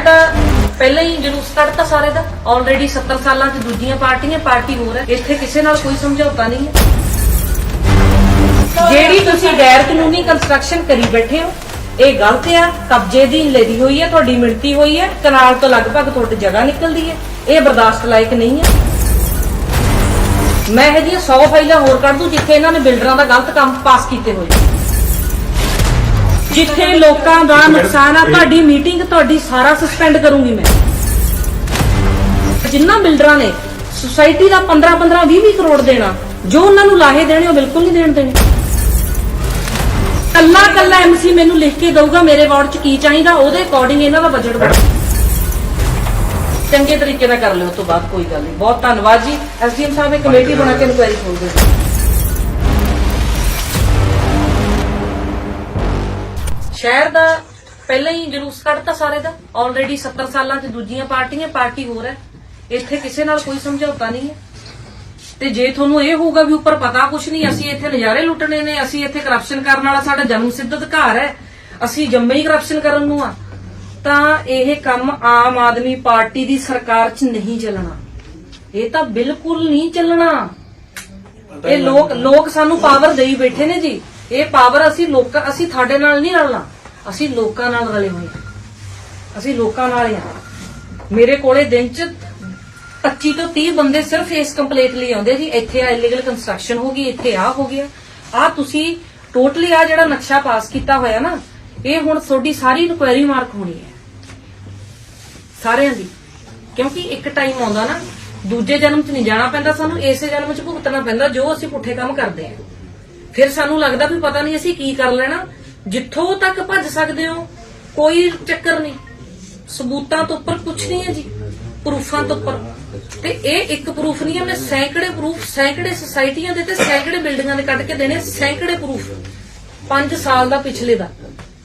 ਤਾਂ ਪਹਿਲਾਂ ਹੀ ਜਲੂਸ ਕੱਢਤਾ ਸਾਰੇ ਦਾ ਆਲਰੇਡੀ 70 ਸਾਲਾਂ 'ਚ ਦੂਜੀਆਂ ਪਾਰਟੀਆਂ ਪਾਰਟੀ ਹੋਰ ਹੈ। ਇੱਥੇ ਕਿਸੇ ਨਾਲ ਕੋਈ ਸਮਝੌਤਾ ਨਹੀਂ ਹੈ। ਜਿਹੜੀ ਤੁਸੀਂ ਗੈਰ ਕਾਨੂੰਨੀ ਕੰਸਟਰਕਸ਼ਨ ਕਰੀ ਬੈਠੇ ਹੋ ਇਹ ਗਲਤ ਆ। ਕਬਜ਼ੇ ਦੀ ਲੈਦੀ ਹੋਈ ਹੈ ਤੁਹਾਡੀ ਮਿਣਤੀ ਹੋਈ ਹੈ। ਕਨਾਲ ਤੋਂ ਲਗਭਗ ਤੁਹਾਡੀ ਜਗ੍ਹਾ ਨਿਕਲਦੀ ਹੈ। ਇਹ ਬਰਦਾਸ਼ਤ ਲਾਇਕ ਨਹੀਂ ਹੈ। ਮੈਂ ਇਹ ਜਿਹੀਆਂ 100 ਫਾਈਲਾਂ ਹੋਰ ਕੱਢ ਦੂੰ ਜਿੱਥੇ ਇਹਨਾਂ ਨੇ ਬਿਲਡਰਾਂ ਦਾ ਗਲਤ ਕੰਮ ਪਾਸ ਕੀਤੇ ਹੋਏ। ਜਿੱਥੇ ਲੋਕਾਂ ਦਾ ਨੁਕਸਾਨ ਆ, ਤੁਹਾਡੀ ਮੀਟਿੰਗ ਤੁਹਾਡੀ ਸਾਰਾ ਸਸਪੈਂਡ ਕਰੂੰਗੀ ਮੈਂ। ਜਿੰਨਾ ਬਿਲਡਰਾਂ ਨੇ ਸੁਸਾਇਟੀ ਦਾ 15 15 20 20 ਕਰੋੜ ਦੇਣਾ, ਜੋ ਉਹਨਾਂ ਨੂੰ ਲਾਹੇ ਦੇਣੇ, ਉਹ ਬਿਲਕੁਲ ਨਹੀਂ ਦੇਣ ਦੇਣੇ। ਕੱਲਾ ਕੱਲਾ ਐਮਸੀ ਮੈਨੂੰ ਲਿਖ ਕੇ ਦਊਗਾ, ਮੇਰੇ ਵਾਰਡ 'ਚ ਕੀ ਚਾਹੀਦਾ, ਉਹਦੇ ਅਕੋਰਡਿੰਗ ਇਹਨਾਂ ਦਾ ਬਜਟ ਬਣਾ। ਚੰਗੇ ਤਰੀਕੇ ਨਾਲ ਕਰ ਲਿਓ ਉਸ ਤੋਂ ਬਾਅਦ ਕੋਈ ਗੱਲ ਨਹੀਂ। ਬਹੁਤ ਧੰਨਵਾਦ ਜੀ। ਐਸਡੀਐਮ ਸਾਹਿਬ ਨੇ ਕਮੇਟੀ ਬਣਾ ਕੇ ਇਨਕੁਆਇਰੀ ਖੋਲ ਦਿੱਤੀ ਸ਼ਹਿਰ ਦਾ ਪਹਿਲਾਂ ਹੀ ਜਲੂਸ ਕੱਢਤਾ ਸਾਰੇ ਦਾ। ਆਲਰੇਡੀ 70 ਸਾਲਾਂ 'ਚ ਦੂਜੀਆਂ ਪਾਰਟੀਆਂ, ਪਾਰਟੀ ਹੋਰ ਹੈ। ਇੱਥੇ ਕਿਸੇ ਨਾਲ ਕੋਈ ਸਮਝੌਤਾ ਨਹੀਂ ਹੈ। ਤੇ ਜੇ ਤੁਹਾਨੂੰ ਇਹ ਹੋਊਗਾ ਵੀ ਉੱਪਰ ਪਤਾ ਕੁਛ ਨਹੀਂ, ਅਸੀਂ ਇੱਥੇ ਨਜ਼ਾਰੇ ਲੁੱਟਣੇ ਨੇ, ਅਸੀਂ ਇੱਥੇ ਕਰਪਸ਼ਨ ਕਰਨ ਵਾਲਾ ਸਾਡਾ ਜਨਮ ਸਿੱਧ ਅਧਿਕਾਰ ਹੈ। ਅਸੀਂ ਜੰਮੇ ਹੀ ਕਰਪਸ਼ਨ ਕਰਨ ਨੂੰ ਆ। ਤਾਂ ਇਹ ਕੰਮ ਆਮ ਆਦਮੀ ਪਾਰਟੀ ਦੀ ਸਰਕਾਰ 'ਚ ਨਹੀਂ ਚੱਲਣਾ। ਇਹ ਤਾਂ ਬਿਲਕੁਲ ਨਹੀਂ ਚੱਲਣਾ। ਇਹ ਲੋਕ ਲੋਕ ਸਾਨੂੰ ਪਾਵਰ ਦੇਈ ਬੈਠੇ ਨੇ ਜੀ। ਇਹ ਪਾਵਰ ਅਸੀਂ ਲੋਕ ਅਸੀਂ ਤੁਹਾਡੇ ਨਾਲ ਨਹੀਂ ਰਲਣਾ। ਅਸੀਂ ਲੋਕਾਂ ਨਾਲ ਰਲੇ ਹੋਏ ਹਾਂ। ਅਸੀਂ ਲੋਕਾਂ ਨਾਲ ਹਾਂ ਮੇਰੇ ਕੋਲੇ ਦਿਨ ਚ 25 ਤੋਂ 30 ਬੰਦੇ ਸਿਰਫ ਇਸ ਕੰਪਲੀਟ ਲਈ ਆਉਂਦੇ ਜੀ। ਇੱਥੇ ਆ ਇਲੀਗਲ ਕੰਸਟਰਕਸ਼ਨ ਹੋ ਗਈ, ਇੱਥੇ ਆ ਹੋ ਗਿਆ। ਆ ਤੁਸੀਂ ਟੋਟਲੀ ਆ ਜਿਹੜਾ ਨਕਸ਼ਾ ਪਾਸ ਕੀਤਾ ਹੋਇਆ ਨਾ, ਇਹ ਹੁਣ ਤੁਹਾਡੀ ਸਾਰੀ ਇਨਕੁਆਇਰੀ ਮਾਰਕ ਹੋਣੀ ਹੈ। ਸਾਰਿਆਂ ਦੀ। ਕਿਉਂਕਿ ਇੱਕ ਟਾਈਮ ਆਉਂਦਾ ਨਾ, ਦੂਜੇ ਜਨਮ 'ਚ ਨਹੀਂ ਜਾਣਾ ਪੈਂਦਾ ਸਾਨੂੰ, ਇਸੇ ਜਨਮ 'ਚ ਭੁਗਤਣਾ ਪੈਂਦਾ, ਜੋ ਅਸੀਂ ਪੁੱਠੇ ਕੰਮ ਕਰਦੇ ਹਾਂ ਫਿਰ ਸਾਨੂੰ ਲੱਗਦਾ ਵੀ ਪਤਾ ਨਹੀਂ ਅਸੀਂ ਕੀ ਕਰ ਲੈਣਾ। ਜਿੱਥੋਂ ਤੱਕ ਭੱਜ ਸਕਦੇ ਹੋ, ਕੋਈ ਚੱਕਰ ਨਹੀਂ। ਸਬੂਤਾਂ ਤੋਂ ਉੱਪਰ ਕੁਝ ਨਹੀਂ ਹੈ ਜੀ। ਪ੍ਰੂਫਾਂ ਤੋਂ ਉੱਪਰ। ਤੇ ਇਹ ਇੱਕ ਪ੍ਰੂਫ ਨਹੀਂ ਹੈ, ਮੈਂ ਸੈਂਕੜੇ ਪ੍ਰੂਫ, ਸੈਂਕੜੇ ਸੁਸਾਇਟੀਆਂ ਦੇ ਤੇ ਸੈਂਕੜੇ ਬਿਲਡਿੰਗਾਂ ਦੇ ਕੱਢ ਕੇ ਦੇਣੇ, ਸੈਂਕੜੇ ਪ੍ਰੂਫ। 5 ਸਾਲ ਦਾ ਪਿਛਲੇ ਦਾ।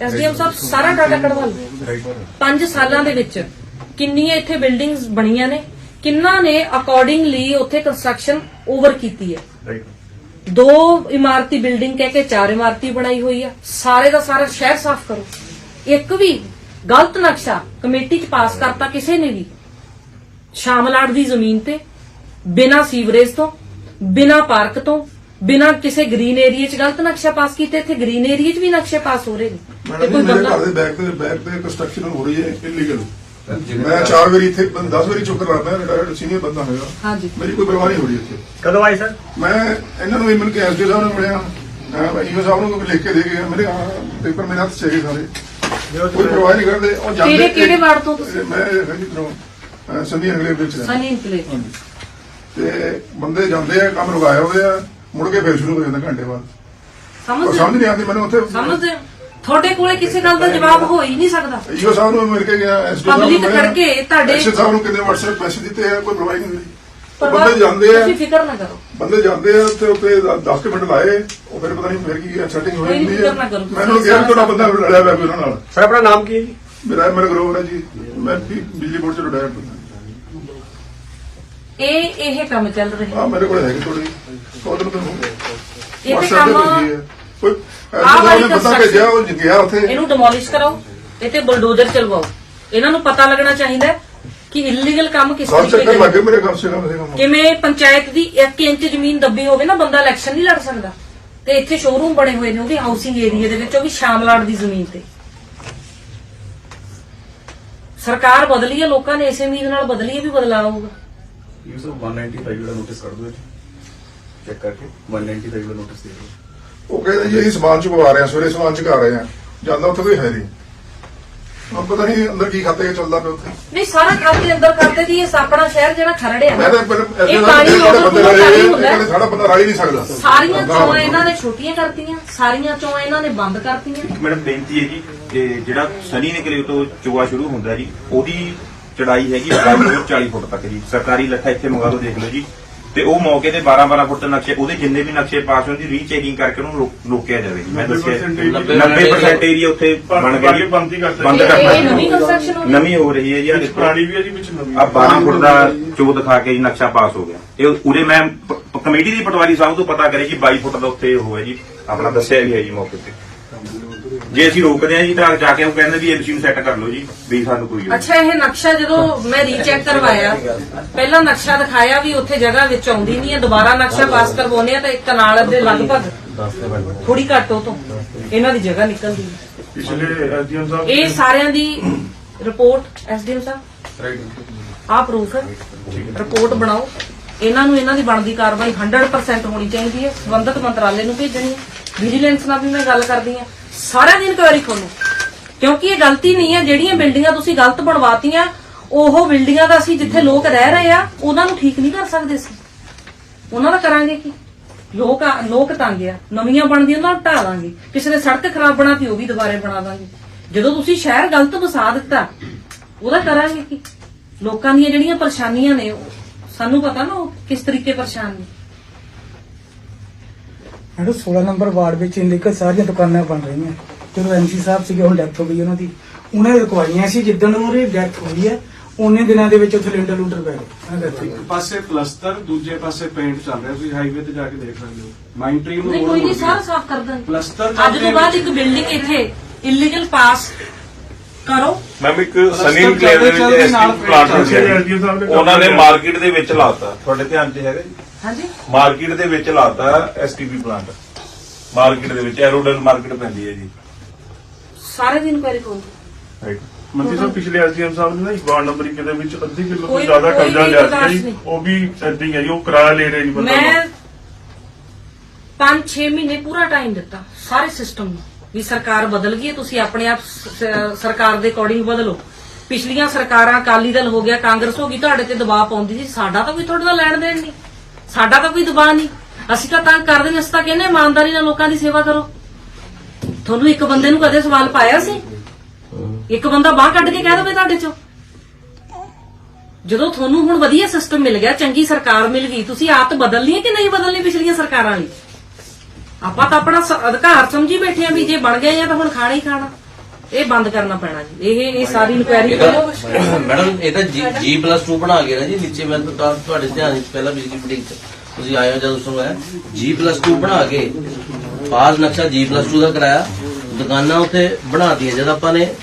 ਐਸਡੀਐਮ ਸਾਹਿਬ, ਸਾਰਾ ਡਾਟਾ ਕਢਵਾ ਲਓ। 5 ਸਾਲਾਂ ਦੇ ਵਿੱਚ ਕਿੰਨੀਆਂ ਇੱਥੇ ਬਿਲਡਿੰਗਸ ਬਣੀਆਂ ਨੇ, ਕਿੰਨਾ ਨੇ ਅਕੋਰਡਿੰਗਲੀ ਉੱਥੇ ਕੰਸਟਰਕਸ਼ਨ ਓਵਰ ਕੀਤੀ ਹੈ। ਦੋ ਇਮਾਰਤੀ ਬਿਲਡਿੰਗ ਕਹਿ ਕੇ ਚਾਰ ਇਮਾਰਤੀ ਬਣਾਈ ਹੋਈ ਆ। ਸਾਰੇ ਦਾ ਸਾਰਾ ਸ਼ਹਿਰ ਸਾਫ਼ ਕਰੋ। ਇੱਕ ਵੀ ਗਲਤ ਨਕਸ਼ਾ ਕਮੇਟੀ 'ਚ ਪਾਸ ਕਰਤਾ ਕਿਸੇ ਨੇ ਵੀ। ਸ਼ਾਮਲਾੜ ਦੀ ਜ਼ਮੀਨ ਤੇ ਬਿਨਾ ਸੀਵਰੇਜ ਤੋਂ ਬਿਨਾ ਪਾਰਕ ਤੋਂ ਬਿਨਾ ਕਿਸੇ ਗ੍ਰੀਨ ਏਰੀਆ 'ਚ ਗਲਤ ਨਕਸ਼ਾ ਪਾਸ ਕੀਤੇ। ਇੱਥੇ ਗ੍ਰੀਨ ਏਰੀਆ 'ਚ ਵੀ ਨਕਸ਼ੇ ਪਾਸ ਹੋ ਰਹੇ ਨੇ। ਤੇ ਮੈਡਮ ਕੋਈ ਮੇਰੇ ਬੰਦਾ ਘਰ ਦੇ ਬੈਕ ਤੇ ਬੈਕ ਤੇ ਕੰਸਟਰਕਸ਼ਨ ਹੋ ਰਹੀ ਹੈ ਇਲੀਗਲ ਮੈਂ ਚਾਰ ਵਾਰੀ ਇੱਥੇ 10 ਵਾਰੀ ਚੁੱਕ ਲਾ ਮੈਂ ਰਿਟਾਇਰਡ ਸੀਨੀਅਰ ਬੰਦਾ ਹੋਇਆ ਹਾਂਜੀ ਮੇਰੀ ਕੋਈ ਪਰਵਾਹ ਨਹੀਂ ਹੋ ਰਹੀ ਇੱਥੇ ਕਦੋਂ ਆਏ ਸਰ ਮੈਂ ਇਹਨਾਂ ਨੂੰ ਮਿਲ ਕੇ ਐਸਡੀ ਸਾਹਿਬ ਨੂੰ ਮਿਲਿਆ ਮੈਂ ਈਓ ਸਾਹਿਬ ਨੂੰ ਲਿਖ ਕੇ ਦੇ ਕੇ ਗਿਆ ਮੇਰੇ ਪੇਪਰ ਮੇਰੇ ਹੱਥ 'ਚ ਹੈਗੇ ਸਾਰੇ ਕੋਈ ਪਰਵਾਹ ਨਹੀਂ ਕਰਦੇ ਉਹ ਜਾਂਦੇ ਕਿਹੜੇ- ਕਿਹੜੇ ਵਾਰਡ ਤੋਂ ਤੁਸੀਂ? ਮੈਂ ਰਜੀ ਤੋਂ ਸੰਧੀ ਅੰਗਲੇ ਵਿੱਚ ਰਹਿੰਦਾ। ਸਨੀ ਹਾਂਜੀ। ਤੇ ਬੰਦੇ ਜਾਂਦੇ ਆ ਕੰਮ ਰੁਕਾਇਆ ਹੋਏ ਆ ਮੁੜ ਕੇ ਫੇਰ ਸ਼ੁਰੂ ਹੋ ਜਾਂਦਾ ਘੰਟੇ ਬਾਅਦ ਸਮਝ? ਨਹੀਂ ਆਉਂਦੀ ਮੈਨੂੰ ਉੱਥੇ ਸਮਝਦੇ? ਤੁਹਾਡੇ ਕੋਲੇ ਕਿਸੇ ਗੱਲ ਦਾ ਜਵਾਬ ਹੋ ਹੀ ਨਹੀਂ ਸਕਦਾ। ਈਓ ਸਾਹਿਬ ਨੂੰ ਮਿਲ ਕੇ ਗਿਆ ਐਸਡੀ ਮਿਲਿਆ। ਕਰਕੇ ਤੁਹਾਡੇ- ਐਸਡੀ ਸਾਹਿਬ ਨੂੰ ਕਿੰਨੇ WhatsApp ਮੈਸੇਜ ਦਿੱਤੇ ਆ ਕੋਈ ਪਰਵਾਹ ਹੀ ਨਹੀਂ। ਬੰਦੇ ਜਾਂਦੇ ਆ। ਤੁਸੀਂ ਫਿਕਰ ਨਾ ਕਰੋ। ਬੰਦੇ ਜਾਂਦੇ ਆ ਤੇ ਉੱਤੇ 10 ਮਿੰਟ ਲਾਏ ਉਹ ਫਿਰ ਪਤਾ ਨਹੀਂ ਫਿਰ ਕੀ ਸੈਟਿੰਗ ਹੋ ਜਾਂਦੀ ਫਿਕਰ ਨਾ ਕਰੋ। ਮੈਂ ਉਹਨੂੰ ਕਿਹਾ ਤੁਹਾਡਾ ਬੰਦਾ ਲੜਿਆ ਹੋਇਆ ਕੋਈ ਉਹਨਾਂ ਨਾਲ। ਸਰ ਆਪਣਾ ਨਾਮ ਕੀ ਹੈ ਜੀ? ਮੇਰਾ ਮੇਰਾ ਗਰੋਵਰ ਹੈ ਜੀ। ਮੈਂ ਵੀ ਬਿਜਲੀ ਬੋਰਡ ਚ ਰਿਟਾਇਰ ਬੰਦਾ ਇਹ ਇਹ ਕੰਮ ਚੱਲ ਰਿਹਾ ਆ ਮੇਰੇ ਕੋਲ ਹੈਗੀ ਥੋੜੀ ਉਹਦੋਂ ਤੁਹਾਨੂੰ ਇਹ ਤੇ ਤੇ ਕੰਮ- ਹੈ। ਆਹ ਵਾਲੀ ਸਾਹਿਬ ਨੇ ਬੰਦਾ construction- ਭੇਜਿਆ ਉਹ ਗਿਆ ਉੱਥੇ। ਇਹਨੂੰ ਡਿਮੋਲਿਸ਼ ਕਰਾਓ ਇਹ ਤੇ ਬਲਡੋਜ਼ਰ ਚਲਵਾਓ। ਇਹਨਾਂ ਨੂੰ ਪਤਾ ਲੱਗਣਾ ਚਾਹੀਦਾ ਹੈ ਕਿ ਇਲੀਗਲ ਕੰਮ ਕਿਸ ਸਭ ਤਰੀਕੇ ਚੱਕਰ ਨਾਲ ਲੱਗੇ ਮੇਰੇ ਕੰਮ ਸੇ ਕੰਮ ਸੇ ਕੰਮ। ਕਿਵੇਂ ਪੰਚਾਇਤ ਦੀ 1 ਇੰਚ ਜ਼ਮੀਨ ਦੱਬੀ ਹੋਵੇ ਨਾ ਬੰਦਾ ਇਲੈਕਸ਼ਨ ਨਹੀਂ ਲੜ ਸਕਦਾ। ਤੇ ਇੱਥੇ ਸ਼ੋਰੂਮ ਬਣੇ ਹੋਏ ਨੇ ਉਹ ਵੀ ਹਾਊਸਿੰਗ ਏਰੀਆ ਦੇ ਵਿੱਚ ਉਹ ਵੀ ਸ਼ਾਮਲਾੜ ਦੀ ਜ਼ਮੀਨ ਤੇ। ਸਰਕਾਰ ਬਦਲੀ ਹੈ ਲੋਕਾਂ ਨੇ ਇਸੇ ਉਮੀਦ ਨਾਲ ਬਦਲੀ ਹੈ ਵੀ ਬਦਲਾਅ ਆਊਗਾ। ਇਹ ਸਭ 195 ਦਾ ਨੋਟਿਸ ਕਰ ਦਿਓ ਚੈੱਕ ਕਰਕੇ 195 ਦਾ ਨੋਟਿਸ ਦੇ ਦਿਓ। ਉਹ ਕਹਿੰਦੇ ਜੀ ਅਸੀਂ ਸਮਾਨ ਚੁਕਵਾ ਰਹੇ ਹਾਂ ਸਵੇਰੇ ਸਮਾਨ ਚੁਕਾ ਰਹੇ ਹਾਂ। ਜਾਂਦਾ ਉੱਥੇ ਕੋਈ ਹੈ ਨਹੀਂ ਹੁਣ ਪਤਾ ਨਹੀਂ ਅੰਦਰ ਕੀ ਖਾਤੇ ਚੱਲਦਾ ਪਿਆ ਉੱਥੇ। ਨਹੀਂ ਸਾਰਾ ਖਾਤੇ ਅੰਦਰ ਕਰਦੇ ਜੀ ਇਹ ਆਪਣਾ ਸ਼ਹਿਰ ਜਿਹੜਾ ਖਰੜਿਆ ਮੈਂ ਤਾਂ ਪਹਿਲਾਂ ਇਹ ਪਾਣੀ ਜਿਹੜੇ ਬੰਦੇ ਰਾਈ ਹੁੰਦਾ। ਹੈ। ਸਾਡਾ ਬੰਦਾ ਰਾਈ ਨਹੀਂ ਸਕਦਾ। ਸਾਰੀਆਂ ਚੋਆਂ ਇਹਨਾਂ ਨੇ ਛੋਟੀਆਂ ਕਰਤੀਆਂ ਸਾਰੀਆਂ ਚੋਆਂ ਇਹਨਾਂ ਨੇ ਬੰਦ ਕਰਤੀਆਂ। ਮੈਡਮ ਬੇਨਤੀ ਹੈ ਜੀ ਇਹ ਜਿਹੜਾ ਸਨੀ ਨਿਕਲੇ ਤੋਂ ਚੋਆ ਸ਼ੁਰੂ ਹੁੰਦਾ ਜੀ ਉਹਦੀ ਚੜਾਈ ਹੈਗੀ 40 ਫੁੱਟ ਤੱਕ ਜੀ। ਸਰਕਾਰੀ ਲੱਠਾ ਇੱਥੇ ਮੰਗਾ ਲਓ ਦੇਖ ਲਓ ਜੀ। ਤੇ ਉਹ ਮੌਕੇ ਤੇ 12 12 ਫੁੱਟ ਦੇ ਨਕਸ਼ੇ ਉਹਦੇ ਜਿੰਨੇ ਵੀ ਨਕਸ਼ੇ ਪਾਸ ਹੋਣ ਦੀ ਰੀਚੈਕਿੰਗ ਕਰਕੇ ਉਹਨੂੰ ਰੋਕ- ਰੋਕਿਆ ਜਾਵੇ ਜੀ। ਮੈਂ ਦੱਸਿਆ 90% ਏਰੀਆ ਉੱਥੇ ਬਣ ਗਿਆ ਜੀ। ਬੰਦ ਹੀ ਕਰਤਾ ਬੰਦ ਇਹ- ਇਹ ਕਰਨਾ ਨਵੀਂ ਕੰਸਟਰਕਸ਼ਨ ਹੋ ਗਈ ਨਵੀਂ ਹੋ ਰਹੀ ਹੈ ਜੀ ਦੇਖੋ ਪੁਰਾਣੀ ਵੀ ਹੈ ਜੀ ਵਿੱਚ ਨਵੀਂ। ਆ 12 ਫੁੱਟ ਦਾ ਚੋ ਦਿਖਾ ਕੇ ਜੀ ਨਕਸ਼ਾ ਪਾਸ ਹੋ ਗਿਆ। ਇਹ ਉਰੇ ਮੈਂ ਪ- ਕਮੇਟੀ ਦੀ ਪਟਵਾਰੀ ਸਾਹਿਬ ਤੋਂ ਪਤਾ ਕਰੇ ਜੀ 22 ਫੁੱਟ ਦਾ ਉੱਥੇ ਉਹ ਹੈ ਜੀ। ਆਪਣਾ ਦੱਸਿਆ ਵੀ ਹੈ ਜੀ ਮੌਕੇ ਤੇ। ਜੇ ਅਸੀਂ ਰੋਕਦੇ ਆ ਜੀ ਤਾਂ ਜਾ ਕੇ ਉਹ ਕਹਿੰਦੇ ਵੀ ਏਬੀਸੀ ਨੂੰ ਸੈੱਟ ਕਰ ਲਓ ਜੀ ਵੀ ਸਾਨੂੰ ਕੋਈ ਉਹ ਅੱਛਾ ਇਹ ਨਕਸ਼ਾ ਜਦੋਂ ਮੈਂ ਰੀਚੈਕ ਕਰਵਾਇਆ ਪਹਿਲਾਂ ਨਕਸ਼ਾ ਦਿਖਾਇਆ ਵੀ ਉੱਥੇ ਜਗ੍ਹਾ ਵਿੱਚ ਆਉਂਦੀ ਨਹੀਂ ਹੈ ਦੁਬਾਰਾ ਨਕਸ਼ਾ ਪਾਸ ਕਰਵਾਉਨੇ ਆ ਤਾਂ ਇੱਕ ਕਨਾਲ ਦੇ ਲਗਭਗ ਥੋੜੀ ਘੱਟ ਉਹ ਤੋਂ ਇਹਨਾਂ ਦੀ ਜਗ੍ਹਾ ਨਿਕਲਦੀ ਹੈ। ਪਿਛਲੇ ਐਸਡੀਐਮ ਸਾਹਿਬ ਇਹ ਸਾਰਿਆਂ ਦੀ ਰਿਪੋਰਟ ਐਸਡੀਐਮ ਸਾਹਿਬ? ਆਹ ਪ੍ਰੂਫ ਹੈ। ਰਿਪੋਰਟ ਬਣਾਓ। ਇਹਨਾਂ ਨੂੰ ਇਹਨਾਂ ਦੀ ਬਣਦੀ ਕਾਰਵਾਈ 100% ਹੋਣੀ ਚਾਹੀਦੀ ਹੈ। ਸੰਬੰਧਿਤ ਮੰਤਰਾਲੇ ਨੂੰ ਭੇਜਣੀ ਹੈ। ਵਿਜੀਲੈਂਸ ਨਾਲ ਵੀ ਮੈਂ ਗੱਲ ਕਰਦੀ ਹਾਂ। ਸਾਰਿਆਂ ਦੀ ਇਨਕੁਆਇਰੀ ਖੋਲੋ ਕਿਉਂਕਿ ਇਹ ਗਲਤੀ ਨਹੀਂ ਹੈ, ਜਿਹੜੀਆਂ ਬਿਲਡਿੰਗਾਂ ਤੁਸੀਂ ਗਲਤ ਬਣਵਾਤੀਆਂ, ਉਹ ਬਿਲਡਿੰਗਾਂ ਦਾ ਅਸੀਂ ਜਿੱਥੇ ਲੋਕ ਰਹਿ ਰਹੇ ਆ, ਉਹਨਾਂ ਨੂੰ ਠੀਕ ਨਹੀਂ ਕਰ ਸਕਦੇ ਸੀ ਉਹਨਾਂ ਦਾ ਕਰਾਂਗੇ ਕੀ? ਲੋਕ ਲੋਕ ਤੰਗ ਆ। ਨਵੀਆਂ ਬਣਦੀਆਂ, ਉਹਨਾਂ ਨੂੰ ਢਾਹ ਦਾਂਗੇ ਕਿਸੇ ਨੇ ਸੜਕ ਖਰਾਬ ਬਣਾਤੀ, ਉਹ ਵੀ ਦੁਬਾਰੇ ਬਣਾ ਦਾਂਗੇ। ਜਦੋਂ ਤੁਸੀਂ ਸ਼ਹਿਰ ਗਲਤ ਵਸਾ ਦਿੱਤਾ, ਉਹਦਾ ਕਰਾਂਗੇ ਕੀ? ਲੋਕਾਂ ਦੀਆਂ ਜਿਹੜੀਆਂ ਪਰੇਸ਼ਾਨੀਆਂ ਨੇ, ਉਹ- ਸਾਨੂੰ ਪਤਾ ਨਾ ਉਹ ਕਿਸ ਤਰੀਕੇ ਪਰੇਸ਼ਾਨ ਨੇ। ਮੈਡਮ 16 ਨੰਬਰ ਵਾਰਡ ਵਿੱਚ ਇਨਲੀਗਲ ਸਾਰੀਆਂ ਦੁਕਾਨਾਂ ਬਣ ਰਹੀਆਂ। ਜਦੋਂ ਐਮਸੀ ਸਾਹਿਬ ਸੀਗੇ ਹੁਣ ਡੈਥ ਹੋ ਗਈ ਉਹਨਾਂ ਦੀ। ਉਹਨਾਂ ਨੇ ਰੁਕਵਾਈਆਂ ਸੀ ਜਿੱਦਣ ਉਹਦੀ ਡੈਥ ਹੋਈ ਹੈ ਉਹਨੇ ਦਿਨਾਂ ਦੇ ਵਿੱਚ ਉੱਥੇ ਲਿੰਟਰ ਲੂਟਰ ਪੈ ਗਏ। ਇੱਕ ਪਾਸੇ ਪਲਸਤਰ ਦੂਜੇ ਪਾਸੇ ਪੇਂਟ ਚੱਲ ਰਿਹਾ। ਤੁਸੀਂ ਹਾਈਵੇ ਤੇ ਜਾ ਕੇ ਦੇਖ ਸਕਦੇ ਹੋ। ਮਾਈਂਟਰੀ ਨੂੰ ਨਹੀਂ ਕੋਈ ਨਹੀਂ ਸਾਰਾ ਸਾਫ਼ ਕਰ ਦਾਂਗੇ ਪਲਸਤਰ ਅੱਜ ਤੋਂ ਬਾਅਦ ਇੱਕ ਬਿਲਡਿੰਗ ਇੱਥੇ ਇਲੀਗਲ ਪਾਸ ਕਰੋ। ਮੈਮ ਇੱਕ ਸਨੀ ਕਲੇਰ ਦੇ ਵਿੱਚ ਐਸਟੀ ਪਲਾਂਟ ਜੀ। ਨੇ ਉਹਨਾਂ ਨੇ ਮਾਰਕੀਟ ਦੇ ਵਿੱਚ ਲਾਤਾ। ਤੁਹਾਡੇ ਧਿਆਨ 'ਚ ਹੈਗਾ ਜੀ? ਹਾਂਜੀ। ਮਾਰਕੀਟ ਦੇ ਵਿੱਚ ਲਾਤਾ ਐਸਟੀਪੀ ਪਲਾਂਟ ਮਾਰਕੀਟ ਦੇ ਵਿੱਚ ਐਰੋਡਲ ਮਾਰਕੀਟ ਪੈਂਦੀ ਹੈ ਜੀ। ਸਾਰੇ ਦੀ ਇਨਕੁਆਇਰੀ ਕਰੋ। ਰਾਈਟ ਮੰਤਰੀ ਸਾਹਿਬ ਪਿਛਲੇ ਐਸਡੀਐਮ ਸਾਹਿਬ ਨੇ ਨਾ ਇੱਕ ਵਾਰਡ ਨੰਬਰ 1 ਦੇ ਵਿੱਚ ਅੱਧੀ ਕਿਲੋ ਤੋਂ ਜ਼ਿਆਦਾ ਵੀ ਲਿਆ ਸੀ। ਉਹ ਵੀ ਹੀ ਹੈ ਜੀ ਉਹ ਕਿਰਾਇਆ ਲੈ ਰਹੇ ਜੀ ਬੰਦਾ ਮੈਂ 5-6 ਮਹੀਨੇ ਪੂਰਾ ਟਾਈਮ ਦਿੱਤਾ ਸਾਰੇ ਸਿਸਟਮ ਨੂੰ। ਵੀ ਸਰਕਾਰ ਬਦਲ ਗਈ ਹੈ, ਤੁਸੀਂ ਆਪਣੇ ਆਪ ਸਰਕਾਰ ਦੇ ਅਕੋਰਡਿੰਗ ਬਦਲੋ। ਪਿਛਲੀਆਂ ਸਰਕਾਰਾਂ ਅਕਾਲੀ ਦਲ ਹੋ ਗਿਆ, ਕਾਂਗਰਸ ਹੋ ਗਈ, ਤੁਹਾਡੇ ਤੇ ਦਬਾਅ ਪਾਉਂਦੀ ਸੀ, ਸਾਡਾ ਤਾਂ ਕੋਈ ਤੁਹਾਡੇ ਨਾਲ ਲੈਣ ਦੇਣ ਨਹੀਂ। ਸਾਡਾ ਤਾਂ ਕੋਈ ਦਬਾਅ ਨਹੀਂ। ਅਸੀਂ ਤਾਂ ਤੰਗ ਕਰਦੇ ਨੇ, ਅਸੀਂ ਤਾਂ ਕਹਿੰਦੇ ਇਮਾਨਦਾਰੀ ਨਾਲ ਲੋਕਾਂ ਦੀ ਸੇਵਾ ਕਰੋ। ਤੁਹਾਨੂੰ ਇੱਕ ਬੰਦੇ ਨੂੰ ਕਦੇ ਸਵਾਲ ਪਾਇਆ ਸੀ? ਇੱਕ ਬੰਦਾ ਬਾਹ ਕੱਢ ਕੇ ਕਹਿ ਦਵੇ ਤੁਹਾਡੇ ਚੋਂ। ਜਦੋਂ ਤੁਹਾਨੂੰ ਹੁਣ ਵਧੀਆ ਸਿਸਟਮ ਮਿਲ ਗਿਆ, ਚੰਗੀ ਸਰਕਾਰ ਮਿਲ ਗਈ, ਤੁਸੀਂ ਆਦਤ ਬਦਲਣੀ ਹੈ ਕਿ ਨਹੀਂ ਬਦਲਣੀ ਪਿਛਲੀਆਂ ਸਰਕਾਰਾਂ ਵਾਲੀ? ਆਪਾਂ ਤਾਂ ਆਪਣਾ ਸ- ਅਧਿਕਾਰ ਸਮਝੀ ਬੈਠੇ ਆ ਵੀ ਜੇ ਬਣ ਗਏ ਆ ਤਾਂ ਹੁਣ ਖਾਣਾ ਹੀ ਖਾਣਾ। ਇਹ ਬੰਦ ਕਰਨਾ ਪੈਣਾ ਜੀ। ਇਹ ਇਹ ਸਾਰੀ ਇਨਕੁਆਇਰੀ ਕਰੋ। ਮੈਡਮ ਇਹ ਤਾਂ ਜੀ ਪਲੱਸ 2 ਬਣਾ ਕੇ ਨਾ ਜੀ ਨੀਚੇ ਮੈਂ ਤਾਂ ਤੁਹਾ- ਤੁਹਾਡੇ ਧਿਆਨ ਵਿੱਚ ਪਹਿਲਾਂ ਬਿਜਲੀ ਮੀਟਿੰਗ ਚ। ਤੁਸੀਂ ਆਏ ਹੋ ਜਦੋਂ ਸੁਣਿਆ? ਜੀ ਪਲੱਸ 2 ਬਣਾ ਕੇ ਪਾਸ ਨਕਸ਼ਾ ਜੀ ਪਲੱਸ 2 ਦਾ ਕਰਾਇਆ। ਦੁਕਾਨਾਂ ਉੱਥੇ ਬਣਾਤੀਆਂ ਜਦ ਆਪਾਂ ਨੇ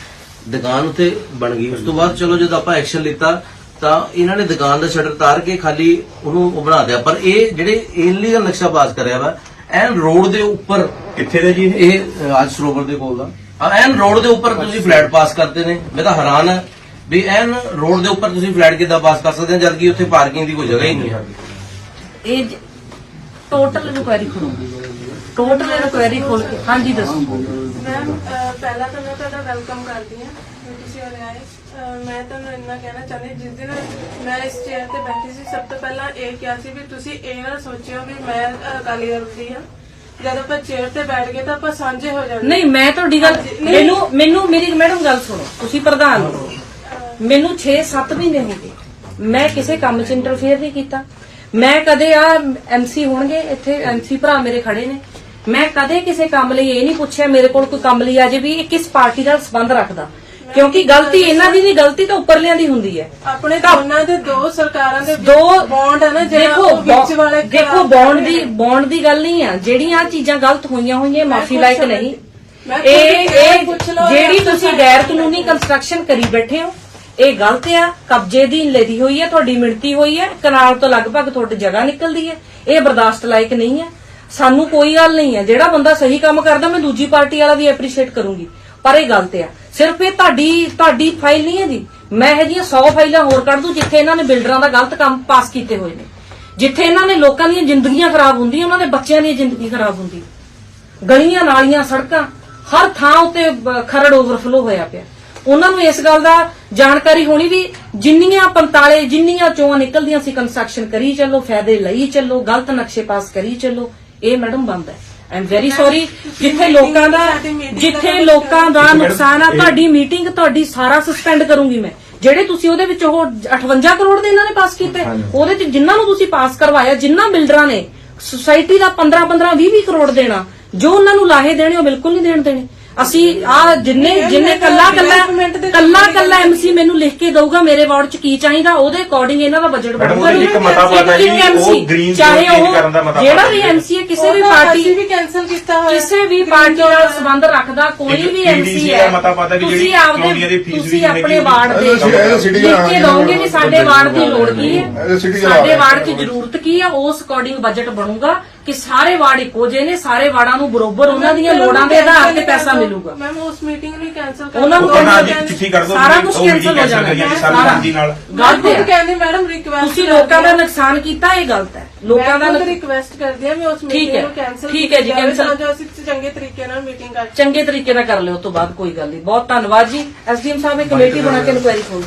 ਦੁਕਾਨ ਉੱਥੇ ਬਣ ਗਈ ਉਸ ਤੋਂ ਬਾਅਦ ਚਲੋ ਜਦ ਆਪਾਂ ਐਕਸ਼ਨ ਲਿੱਤਾ ਤਾਂ ਇਹਨਾਂ ਨੇ ਦੁਕਾਨ ਦਾ ਸ਼ਟਰ ਤਾਰ ਕੇ ਖਾਲੀ ਉਹਨੂੰ ਉਹ ਬਣਾ ਦਿਆ। ਪਰ ਇਹ ਜਿਹੜੇ ਇਨਲੀਗਲ ਨਕਸ਼ਾ ਪਾਸ ਕਰਿਆ ਵਾ ਐਨ ਰੋਡ ਦੇ ਉੱਪਰ ਕਿੱਥੇ ਦਾ ਜੀ ਇਹ? ਇਹ ਅ, ਰਾਜ ਸਰੋਵਰ ਦੇ ਕੋਲ ਦਾ। ਆ ਐਨ ਰੋਡ ਦੇ ਉੱਪਰ ਤੁਸੀਂ ਫਲੈਟ ਪਾਸ ਕਰਦੇ ਨੇ। ਮੈਂ ਤਾਂ ਹੈਰਾਨ ਹਾਂ ਵੀ ਐਨ ਰੋਡ ਦੇ ਉੱਪਰ ਤੁਸੀਂ ਫਲੈਟ ਕਿੱਦਾਂ ਪਾਸ ਕਰ ਸਕਦੇ ਹੋ ਜਦ ਕਿ ਉੱਥੇ ਪਾਰਕਿੰਗ ਦੀ ਕੋਈ ਜਗ੍ਹਾ ਹੀ ਨਹੀਂ ਹੈ ਇਹ ਟੋਟਲ ਇਨਕੁਆਇਰੀ ਕਰੋ। ਟੋਟਲ ਇਨਕੁਆਇਰੀ ਖੋਲ ਕੇ। ਹਾਂਜੀ ਦੱਸੋ। ਮੈਮ ਪਹਿਲਾਂ ਤਾਂ ਮੈਂ ਤੁਹਾਡਾ ਵੈਲਕਮ ਕਰਦੀ ਹਾਂ ਤੁਸੀਂ ਉਰੇ ਆਏ। ਅਹ ਮੈਂ ਤੁਹਾਨੂੰ ਇੰਨਾ ਕਹਿਣਾ ਚਾਹੁੰਦੀ ਜਿਸ ਦਿਨ ਮੈਂ ਇਸ ਚੇਅਰ ਤੇ ਬੈਠੀ ਸੀ ਸਭ ਤੋਂ ਪਹਿਲਾਂ ਇਹ ਕਿਹਾ ਸੀ ਵੀ ਤੁਸੀਂ ਇਹ ਨਾ ਸੋਚਿਓ ਵੀ ਮੈਂ ਅਹ, ਅਕਾਲੀ ਦਲ ਦੀ ਹਾਂ। ਜਦ ਆਪਾਂ ਚੇਅਰ ਤੇ ਬੈਠ ਗਏ ਤਾਂ ਆਪਾਂ ਸਾਂਝੇ ਹੋ ਜਾਣਗੇ ਨਹੀਂ ਮੈਂ ਤੁਹਾਡੀ ਗੱਲ। ਮੈਨੂੰ ਮੈਨੂੰ ਮੇਰੀ ਮੈਡਮ ਗੱਲ ਸੁਣੋ ਤੁਸੀਂ ਪ੍ਰਧਾਨ ਹੋ। ਮੈਨੂੰ 6-7 ਮਹੀਨੇ ਹੋ ਗਏ। ਮੈਂ ਕਿਸੇ ਕੰਮ 'ਚ ਇੰਟਰਫੇਅਰ ਨਹੀਂ ਕੀਤਾ। ਮੈਂ ਕਦੇ ਆ ਐਮਸੀ ਹੋਣਗੇ ਇੱਥੇ ਐਮਸੀ ਭਰਾ ਮੇਰੇ ਖੜੇ ਨੇ। ਮੈਂ ਕਦੇ ਕਿਸੇ ਕੰਮ ਲਈ ਇਹ ਨਹੀਂ ਪੁੱਛਿਆ ਮੇਰੇ ਕੋਲ ਕੋਈ ਕੰਮ ਲਈ ਆ ਜੇ ਵੀ ਇਹ ਕਿਸ ਪਾਰਟੀ ਨਾਲ ਸੰਬੰਧ ਰੱਖਦਾ। ਕਿਉਂਕਿ ਗਲਤੀ ਇਹਨਾਂ ਦੀ ਨਹੀਂ ਗਲਤੀ ਤਾਂ ਉੱਪਰਲਿਆਂ ਦੀ ਹੁੰਦੀ ਹੈ। ਆਪਣੇ ਦੋਨਾਂ ਦੇ ਦੋ ਸਰਕਾਰਾਂ ਦੇ ਦੋ ਬੌਂਡ ਹੈ ਨਾ ਜਿਹੜਾ ਉਹ ਵਿੱਚ ਵਾਲੇ ਦੇਖੋ ਬੌਂਡ ਦੀ ਬੌਂਡ ਦੀ ਗੱਲ ਨਹੀਂ ਆ। ਜਿਹੜੀਆਂ ਚੀਜ਼ਾਂ ਗਲਤ ਹੋਈਆਂ ਹੋਈਆਂ ਮਾਫੀ ਲਾਇਕ। ਨਹੀਂ। ਇਹ ਇਹ ਜਿਹੜੀ ਤੁਸੀਂ ਗੈਰ ਕਾਨੂੰਨੀ ਕੰਸਟਰਕਸ਼ਨ ਕਰੀ ਬੈਠੇ ਹੋ ਇਹ ਗਲਤ ਆ, ਕਬਜ਼ੇ ਦੀ ਲੈਦੀ ਹੋਈ ਹੈ ਤੁਹਾਡੀ ਮਿਣਤੀ ਹੋਈ ਹੈ ਕਨਾਲ ਤੋਂ ਲਗਭਗ ਤੁਹਾਡੀ ਜਗ੍ਹਾ ਨਿਕਲਦੀ ਹੈ ਇਹ ਬਰਦਾਸ਼ਤ ਲਾਇਕ ਨਹੀਂ ਹੈ ਸਾਨੂੰ ਕੋਈ ਗੱਲ ਨਹੀਂ ਹੈ ਜਿਹੜਾ ਬੰਦਾ ਸਹੀ ਕੰਮ ਕਰਦਾ, ਮੈਂ ਦੂਜੀ ਪਾਰਟੀ ਵਾਲਾ ਵੀ ਐਪਰੀਸ਼ੀਏਟ ਕਰੂੰਗੀ, ਪਰ ਇਹ ਗਲਤ ਆ। ਸਿਰਫ ਇਹ ਤੁਹਾਡੀ ਤੁਹਾਡੀ ਫਾਈਲ ਨਹੀਂ ਹੈ ਜੀ ਮੈਂ ਇਹ ਜੀਆਂ 100 ਫਾਈਲਾਂ ਹੋਰ ਕੱਢ ਦੂੰ, ਜਿੱਥੇ ਇਹਨਾਂ ਨੇ ਬਿਲਡਰਾਂ ਦਾ ਗਲਤ ਕੰਮ ਪਾਸ ਕੀਤੇ ਹੋਏ ਨੇ। ਜਿੱਥੇ ਇਹਨਾਂ ਨੇ ਲੋਕਾਂ ਦੀਆਂ ਜ਼ਿੰਦਗੀਆਂ ਖਰਾਬ ਹੁੰਦੀਆਂ, ਉਹਨਾਂ ਦੇ ਬੱਚਿਆਂ ਦੀ ਜ਼ਿੰਦਗੀ ਖਰਾਬ ਹੁੰਦੀ ਗਲੀਆਂ, ਨਾਲੀਆਂ, ਸੜਕਾਂ, ਹਰ ਥਾਂ ਉੱਤੇ ਖਰੜ ਓਵਰਫਲੋ ਹੋਇਆ ਪਿਆ। ਉਹਨਾਂ ਨੂੰ ਇਸ ਗੱਲ ਦਾ ਜਾਣਕਾਰੀ ਹੋਣੀ ਵੀ ਜਿੰਨੀਆਂ 45 ਜਿੰਨੀਆਂ ਚੋਆਂ ਨਿਕਲਦੀਆਂ ਸੀ ਕੰਸਟਰਕਸ਼ਨ ਕਰੀ ਚੱਲੋ ਫਾਇਦੇ ਲਈ ਚੱਲੋ ਗਲਤ ਨਕਸ਼ੇ ਪਾਸ ਕਰੀ ਚੱਲੋ ਇਹ ਮੈਡਮ ਬੰਦ ਹੈ। ਆਈ ਐਮ ਵੈਰੀ ਸੌਰੀ ਜਿੱਥੇ ਲੋਕਾਂ ਦਾ ਜਿੱਥੇ ਲੋਕਾਂ ਦਾ ਨੁਕਸਾਨ ਆ ਤੁਹਾਡੀ ਮੀਟਿੰਗ ਤੁਹਾਡੀ ਸਾਰਾ ਸਸਪੈਂਡ ਕਰੂੰਗੀ ਮੈਂ। ਜਿਹੜੇ ਤੁਸੀਂ ਉਹਦੇ ਵਿੱਚ ਉਹ 58 ਕਰੋੜ ਦੇ ਇਹਨਾਂ ਨੇ ਪਾਸ ਕੀਤੇ ਉਹਦੇ ਚ ਜਿਨ੍ਹਾਂ ਨੂੰ ਤੁਸੀਂ ਪਾਸ ਕਰਵਾਇਆ ਜਿਨ੍ਹਾਂ ਬਿਲਡਰਾਂ ਨੇ ਸੁਸਾਇਟੀ ਦਾ 15 15 20 20 ਕਰੋੜ ਦੇਣਾ ਜੋ ਉਹਨਾਂ ਨੂੰ ਲਾਹੇ ਦੇਣੇ ਉਹ ਬਿਲਕੁਲ ਨਹੀਂ ਦੇਣ ਦੇਣੇ। ਅਸੀਂ ਆ ਜਿੰਨੇ ਜਿੰਨੇ ਕੱਲਾ ਕੱਲਾ ਦੇ ਕੱਲਾ ਕੱਲਾ ਐਮਸੀ ਮੈਨੂੰ ਲਿਖ ਕੇ ਦਊਗਾ ਮੇਰੇ ਵਾਰਡ ਚ ਕੀ ਚਾਹੀਦਾ ਉਹਦੇ ਅਕੋਰਡਿੰਗ ਇਹਨਾਂ ਦਾ ਬਜਟ ਮੈਡਮ, ਇੱਕ ਮਤਾ ਪਾਤਾ ਜੀ, ਉਹ zone ਚਾਹੇ ਉਹ ਦਾ ਜਿਹੜਾ ਵੀ। ਐਮਸੀ ਹੈ ਕਿਸੇ ਵੀ ਪਾਰਟੀ ਵੀ cancel ਕੀਤਾ ਹੋਇਆ। ਕਿਸੇ ਵੀ ਪਾਰਟੀ ਨਾਲ ਸੰਬੰਧ ਰੱਖਦਾ ਕੋਈ ਵੀ ਐਮਸੀ ਦਾ ਹੈ ਮਤਾ ਪਾਤਾ ਵੀ ਜਿਹੜੀ ਤੁਸੀਂ ਦੀ ਆਪਦੇ ਤੁਸੀਂ ਆਪਣੇ ਵਾਰਡ ਦੇ ਲਿਖ ਦਾ ਕੇ ਦੋਗੇ ਵੀ ਸਾਡੇ ਵਾਰਡ ਦੀ ਲੋੜ ਕੀ ਹੈ ਦਾ ਸਾਡੇ। ਵਾਰਡ 'ਚ ਜ਼ਰੂਰਤ ਕੀ ਹੈ ਉਸ ਅਕੋਰਡਿੰਗ ਬਜਟ ਬਣੂਗਾ ਕਿ ਸਾਰੇ ਵਾਰਡ ਇੱਕੋ ਜਿਹੇ ਨੇ ਸਾਰੇ ਵਾਰਡਾਂ ਨੂੰ ਬਰੋਬਰ ਉਹਨਾਂ ਦੀਆਂ ਲੋੜਾਂ ਦੇ ਆਧਾਰ ਤੇ ਪੈਸਾ ਮਿਲੂਗਾ। ਮੈਮ ਉਸ ਮੀਟਿੰਗ ਨੂੰ ਕੈਨਸਲ ਕਰ ਉਹਨਾਂ ਨੂੰ ਉਹ ਕਹਿੰਦਾ ਅੱਜ ਕਹਿੰਦੇ ਚਿੱਠੀ ਕਰ ਦਿਓ ਸਾਰਾ meeting cancel ਹੋ ਜਾਣਾ। ਜੀ ਸਾਰਾ। ਸਰਬਸੰਮਤੀ ਨਾਲ। ਗਲਤ ਮੈਂ ਹੈ ਕਹਿੰਦੀ ਮੈਡਮ ਰਿਕਵੈਸਟ ਤੁਸੀਂ ਲੋਕਾਂ ਦਾ ਨੁਕਸਾਨ ਕੀਤਾ ਇਹ ਗਲਤ ਹੈ। ਲੋਕਾਂ ਦਾ ਮੈਂ ਰਿਕਵੈਸਟ ਕਰਦੀ ਹਾਂ ਵੀ ਉਸ ਮੀਟਿੰਗ ਹੈ। ਨੂੰ ਕੈਨਸਲ ਠੀਕ ਹੈ ਜੀ, cancel। ਤਾਂ ਜੋ ਅਸੀਂ ਚੰਗੇ ਤਰੀਕੇ ਨਾਲ ਮੀਟਿੰਗ ਕਰ ਚੰਗੇ ਤਰੀਕੇ ਨਾਲ ਕਰ ਲਿਓ ਉਸ ਤੋਂ ਬਾਅਦ ਕੋਈ ਗੱਲ ਨਹੀਂ। ਬਹੁਤ ਧੰਨਵਾਦ ਜੀ। ਐਸਡੀਐਮ ਸਾਹਿਬ ਇਹ ਕਮੇਟੀ ਬਣਾ ਕੇ ਇਨਕੁਆਇਰੀ ਖੋਲ